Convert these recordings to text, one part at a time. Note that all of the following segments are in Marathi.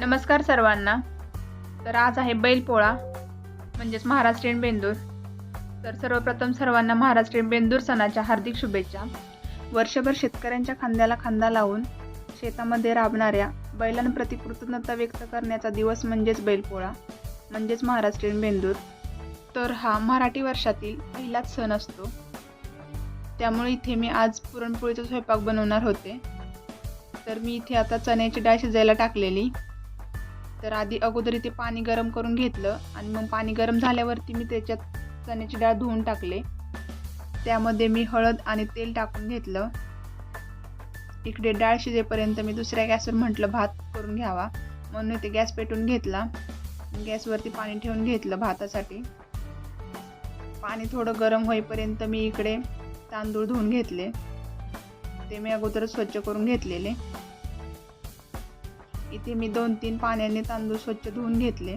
नमस्कार सर्वांना. तर आज आहे बैलपोळा म्हणजेच महाराष्ट्रीयन बेंदूर. तर सर्वप्रथम सर्वांना महाराष्ट्रीयन बेंदूर सणाच्या हार्दिक शुभेच्छा. वर्षभर शेतकऱ्यांच्या खांद्याला खांदा लावून शेतामध्ये राबणाऱ्या बैलांप्रती कृतज्ञता व्यक्त करण्याचा दिवस म्हणजेच बैलपोळा म्हणजेच महाराष्ट्रीयन बेंदूर. तर हा मराठी वर्षातील पहिलाच सण असतो. त्यामुळे इथे मी आज पुरणपोळीचा स्वयंपाक बनवणार होते. तर मी इथे आता चण्याची डाळ शिजायला टाकलेली. तर आधी अगोदर इथे पाणी गरम करून घेतलं आणि मग पाणी गरम झाल्यावरती मी त्याच्यात चण्याची डाळ धुवून टाकले. त्यामध्ये मी हळद आणि तेल टाकून घेतलं. इकडे डाळ शिजेपर्यंत मी दुसऱ्या गॅसवर म्हटलं भात करून घ्यावा. म्हणून इथे गॅस पेटून घेतला. गॅसवरती पाणी ठेवून घेतलं भातासाठी. पाणी थोडं गरम होईपर्यंत मी इकडे तांदूळ धुवून घेतले. ते मी अगोदरच स्वच्छ करून घेतलेले. इथे मी दोन तीन पाण्याने तांदूळ स्वच्छ धुवून घेतले.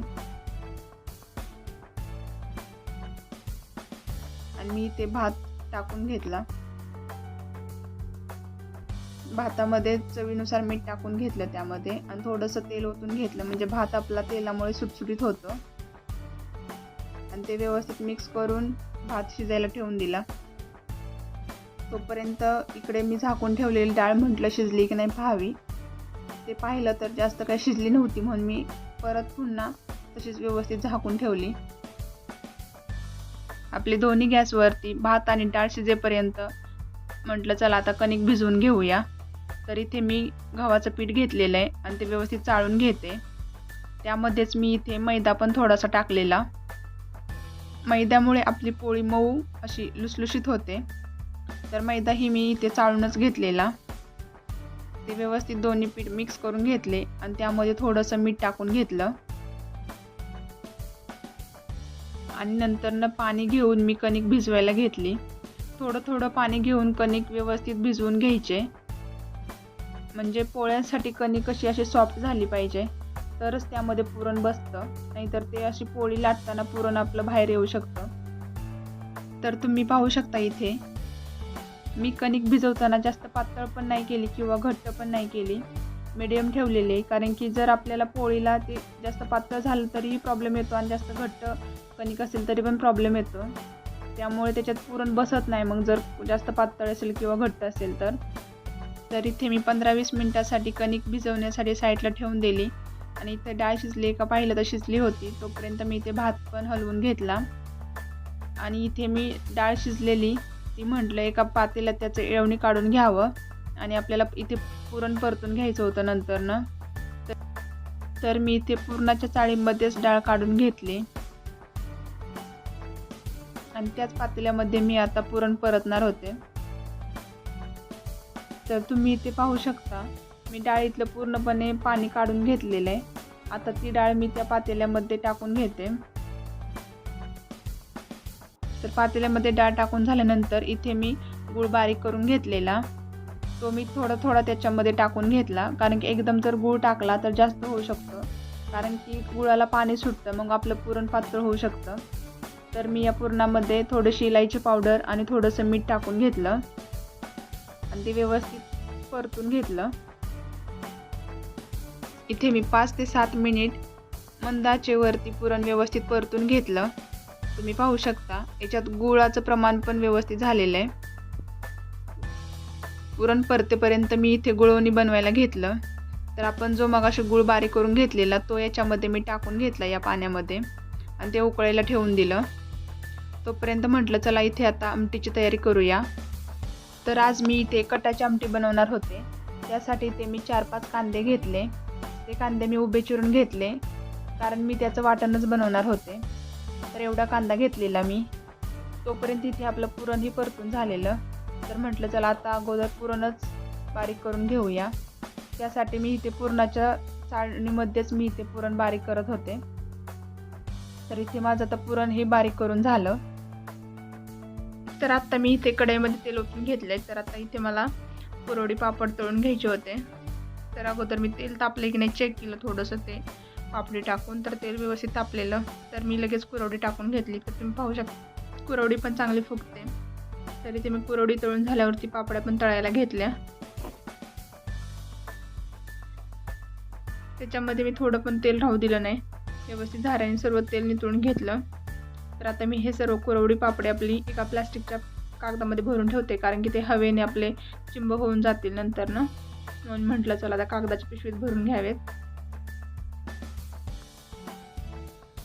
आणि मी इथे भात टाकून घेतला. भातामध्ये चवीनुसार मीठ टाकून घेतलं त्यामध्ये आणि थोडंसं तेल ओतून घेतलं. म्हणजे भात आपला तेलामुळे सुटसुटीत होतं. आणि ते व्यवस्थित मिक्स करून भात शिजायला ठेवून दिला. तोपर्यंत इकडे मी झाकून ठेवलेली डाळ म्हटलं शिजली की नाही पाहावी. ते पाहिलं तर जास्त काही शिजली नव्हती म्हणून मी परत पुन्हा तशीच व्यवस्थित झाकून ठेवली. आपली दोन्ही गॅसवरती भात आणि डाळ शिजेपर्यंत म्हटलं चला आता कणिक भिजवून घेऊया. तर इथे मी गव्हाचं पीठ घेतलेलं आहे आणि ते व्यवस्थित चाळून घेते. त्यामध्येच मी इथे मैदा पण थोडासा टाकलेला. मैद्यामुळे आपली पोळी मऊ अशी लुसलुशीत होते. तर मैदा ही मी इथे चाळूनच घेतलेला. ते व्यवस्थित दोन्ही पीठ मिक्स करून घेतले आणि त्यामध्ये थोडंसं मीठ टाकून घेतलं. आणि नंतरनं पाणी घेऊन मी कणिक भिजवायला घेतली. थोडं थोडं पाणी घेऊन कणिक व्यवस्थित भिजवून घ्यायचे. म्हणजे पोळ्यांसाठी कणिक कशी अशी सॉफ्ट झाली पाहिजे. तरच त्यामध्ये पुरण बसतं. नाहीतर ते अशी पोळी लाटताना पुरण आपलं बाहेर येऊ शकतं. तर तुम्ही पाहू शकता इथे. मी कणिक भिजवताना जास्त पातळ पण नाही केली किंवा घट्ट पण नाही केली. मिडियम ठेवलेली आहे कारण की जर आपल्याला पोळीला ते जास्त पातळ झालं तरीही प्रॉब्लेम येतो आणि जास्त घट्ट कणिक असेल तरी पण प्रॉब्लेम येतो. त्यामुळे त्याच्यात पुरण बसत नाही. मग जर जास्त पातळ असेल किंवा घट्ट असेल तर. तर इथे मी पंधरा वीस मिनटासाठी कणिक भिजवण्यासाठी साईडला ठेवून दिली. आणि इथे डाळ शिजली का पाहिलं तर शिजली होती. तोपर्यंत मी इथे भात पण हलवून घेतला. आणि इथे मी डाळ शिजलेली. ती म्हटलं एका पातेला त्याचं येळवणी काढून घ्यावं आणि आपल्याला इथे पुरण परतून घ्यायचं होतं नंतरनं. तर मी इथे पुरणाच्या चाळीमध्येच डाळ काढून घेतली. आणि त्याच पातेल्यामध्ये मी आता पुरण परतणार होते. तर तुम्ही इथे पाहू शकता मी डाळीतलं पूर्णपणे पाणी काढून घेतलेलं आहे. आता ती डाळ मी त्या पातेल्यामध्ये टाकून घेते. तर पातेल्यामध्ये डाळ टाकून झाल्यानंतर इथे मी गूळ बारीक करून घेतलेला. तो मी थोडा थोडा त्याच्यामध्ये टाकून घेतला. कारण की एकदम जर गूळ टाकला तर जास्त होऊ शकतं. कारण की गुळाला पाणी सुटतं मग आपलं पुरण पातळ होऊ शकतं. तर मी या पुरणामध्ये थोडीशी इलायची पावडर आणि थोडंसं मीठ टाकून घेतलं. आणि ते व्यवस्थित परतून घेतलं. इथे मी पाच ते सात मिनिट मंदाचे वरती पुरण व्यवस्थित परतून घेतलं. तुम्ही पाहू शकता. याच्यात गुळाचं प्रमाण पण व्यवस्थित झालेलं आहे. पुरण परतेपर्यंत मी इथे गुळवणी बनवायला घेतलं. तर आपण जो मगाशी गुळ बारीक करून घेतलेला तो याच्यामध्ये मी टाकून घेतला या पाण्यामध्ये. आणि ते उकळायला ठेवून दिलं. तोपर्यंत म्हटलं चला इथे आता आमटीची तयारी करूया. तर आज मी इथे कटाची आमटी बनवणार होते. त्यासाठी ते मी चार पाच कांदे घेतले. ते कांदे मी उभे चिरून घेतले. कारण मी त्याचं वाटणच बनवणार होते. तर एवढा कांदा घेतलेला मी. तोपर्यंत इथे आपलं पुरणही परतून झालेलं. तर म्हटलं चला आता अगोदर पुरणच बारीक करून घेऊया. त्यासाठी मी इथे पुरणाच्या चाळणीमध्येच मी इथे पुरण बारीक करत होते. तर इथे माझं आता पुरण हे बारीक करून झालं. तर आत्ता मी इथे कढईमध्ये तेल ओतून घेतले तर आता इथे मला पुरोडी पापड तळून घ्यायचे होते. तर अगोदर मी तेल तापले की नाही चेक केलं थोडंसं ते. पापडी टाकून तर तेल व्यवस्थित तापलेलं. तर मी लगेच कुरवडी टाकून घेतली. तर तुम्ही पाहू शकता. कुरवडी पण चांगली फुगते. तरी ते मी कुरवडी तळून झाल्यावरती पापड्या पण तळायला घेतल्या. त्याच्यामध्ये मी थोडं पण तेल राहू दिलं नाही. व्यवस्थित झाऱ्याने सर्व तेल नितळून घेतलं. तर आता मी हे सर्व कुरवडी पापडी आपली एका प्लास्टिकच्या कागदामध्ये भरून ठेवते. कारण की ते हवेने आपले चिंब होऊन जातील नंतर ना म्हणून म्हटलं चला आता कागदाच्या पिशवीत भरून घ्यावेत.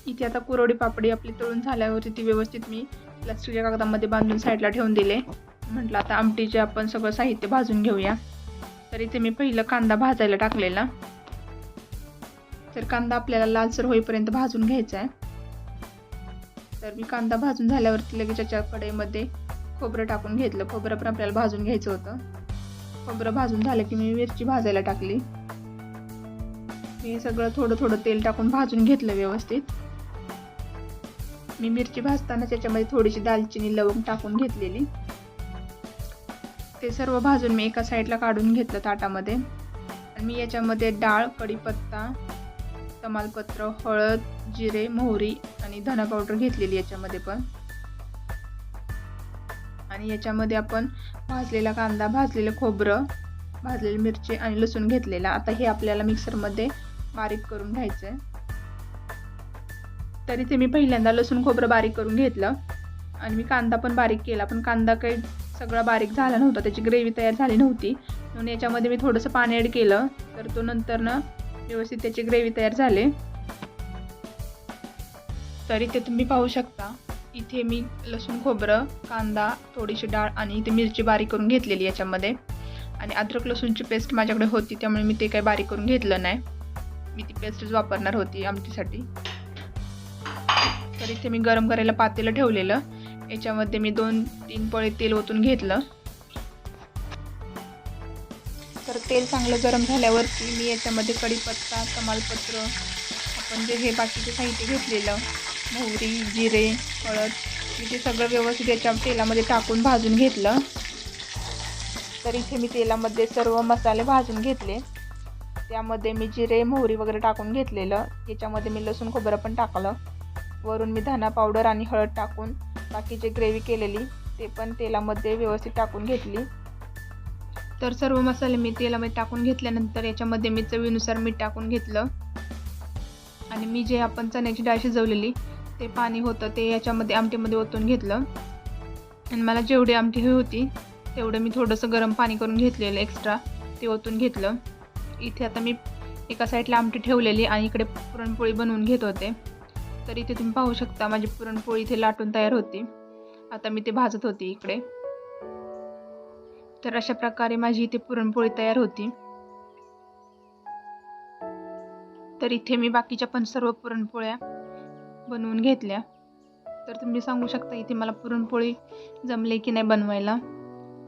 इथे आता कुरवडी पापडी आपली तळून झाल्यावरती ती व्यवस्थित मी प्लास्टिकच्या कागदामध्ये बांधून साईडला ठेवून दिले. म्हटलं आता आमटीचे आपण सगळं साहित्य भाजून घेऊया. तर इथे मी पहिलं कांदा भाजायला टाकलेला. तर कांदा आपल्याला लालसर होईपर्यंत भाजून घ्यायचा आहे तर मी कांदा भाजून झाल्यावरती लगेच त्याच्या कढईमध्ये खोबरं टाकून घेतलं. खोबरं पण आपल्याला भाजून घ्यायचं होतं. खोबरं भाजून झालं की मी मिरची भाजायला टाकली. मी सगळं थोडं थोडं तेल टाकून भाजून घेतलं व्यवस्थित. मी मिरची भाजताना त्याच्यामध्ये थोडीशी दालचिनी लवंग टाकून घेतलेली. ते सर्व भाजून मी एका साईडला काढून घेतलं ताटामध्ये. आणि मी याच्यामध्ये डाळ कढीपत्ता तमालपत्र हळद जिरे मोहरी आणि धना पावडर घेतलेली याच्यामध्ये पण. आणि याच्यामध्ये आपण भाजलेला कांदा भाजलेलं खोबरं भाजलेली मिरची आणि लसूण घेतलेला. आता हे आपल्याला मिक्सरमध्ये बारीक करून घ्यायचं आहे तरी ते मी पहिल्यांदा लसूण खोबरं बारीक करून घेतलं. आणि मी कांदा पण बारीक केला. पण कांदा काही सगळा बारीक झाला नव्हता. त्याची ग्रेव्ही तयार झाली नव्हती. म्हणून याच्यामध्ये मी थोडंसं पाणी ॲड केलं. तर तो नंतर ना व्यवस्थित त्याची ग्रेव्ही तयार झाले. तरी ते तुम्ही पाहू शकता. इथे मी लसूण खोबरं कांदा थोडीशी डाळ आणि इथे मिरची बारीक करून घेतलेली याच्यामध्ये. आणि अद्रक लसूणची पेस्ट माझ्याकडे होती. त्यामुळे मी ते काही बारीक करून घेतलं नाही. मी ती पेस्टच वापरणार होती आमटीसाठी. तर इथे मी गरम करायला पातेलं ठेवलेलं. याच्यामध्ये मी दोन तीन पळे तेल ओतून घेतलं. तर तेल चांगलं गरम झाल्यावरती मी याच्यामध्ये कढीपत्ता तमालपत्र आपण जे हे बाकीचे साहित्य घेतलेलं मोहरी जिरे हळद मी ते सगळं व्यवस्थित याच्या तेलामध्ये टाकून भाजून घेतलं. तर इथे मी तेलामध्ये सर्व मसाले भाजून घेतले. त्यामध्ये मी जिरे मोहरी वगैरे टाकून घेतलेलं. याच्यामध्ये मी लसूण खोबरं पण टाकलं. वरून मी धना पावडर आणि हळद टाकून बाकीचे ग्रेव्ही केलेली ते पण तेलामध्ये व्यवस्थित टाकून घेतली. तर सर्व मसाले मी तेलामध्ये टाकून घेतल्यानंतर याच्यामध्ये मी चवीनुसार मीठ टाकून घेतलं. आणि मी जे आपण चण्याची डाळ शिजवलेली ते पाणी होतं ते याच्यामध्ये आमटीमध्ये ओतून घेतलं. आणि मला जेवढी आमटी हवी होती तेवढं मी थोडंसं गरम पाणी करून घेतलेलं एक्स्ट्रा ते ओतून घेतलं. इथे आता मी एका साईडला आमटी ठेवलेली आणि इकडे पुरणपोळी बनवून घेत होते. तर इथे तुम्ही पाहू शकता माझी पुरणपोळी इथे लाटून तयार होती. आता मी ते भाजत होती इकडे. तर अशा प्रकारे माझी इथे पुरणपोळी तयार होती. तर इथे मी बाकीच्या पण सर्व पुरणपोळ्या बनवून घेतल्या. तर तुम्ही सांगू शकता इथे मला पुरणपोळी जमले की नाही बनवायला.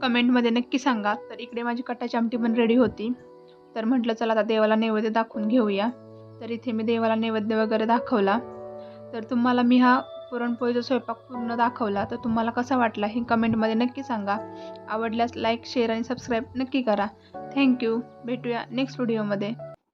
कमेंटमध्ये नक्की सांगा. तर इकडे माझी कटाची आमटी पण रेडी होती. तर म्हटलं चला आता देवाला नैवेद्य दाखवून घेऊया. तर इथे मी देवाला नैवेद्य वगैरे दाखवला. तर तुम्हाला मी हा पुरणपोळीचा स्वयंपाक पूर्ण दाखवला तर तुम्हाला कसा वाटला हे कमेंटमध्ये नक्की सांगा. आवडल्यास लाईक शेअर आणि सबस्क्राईब नक्की करा. थँक्यू भेटूया नेक्स्ट व्हिडिओमध्ये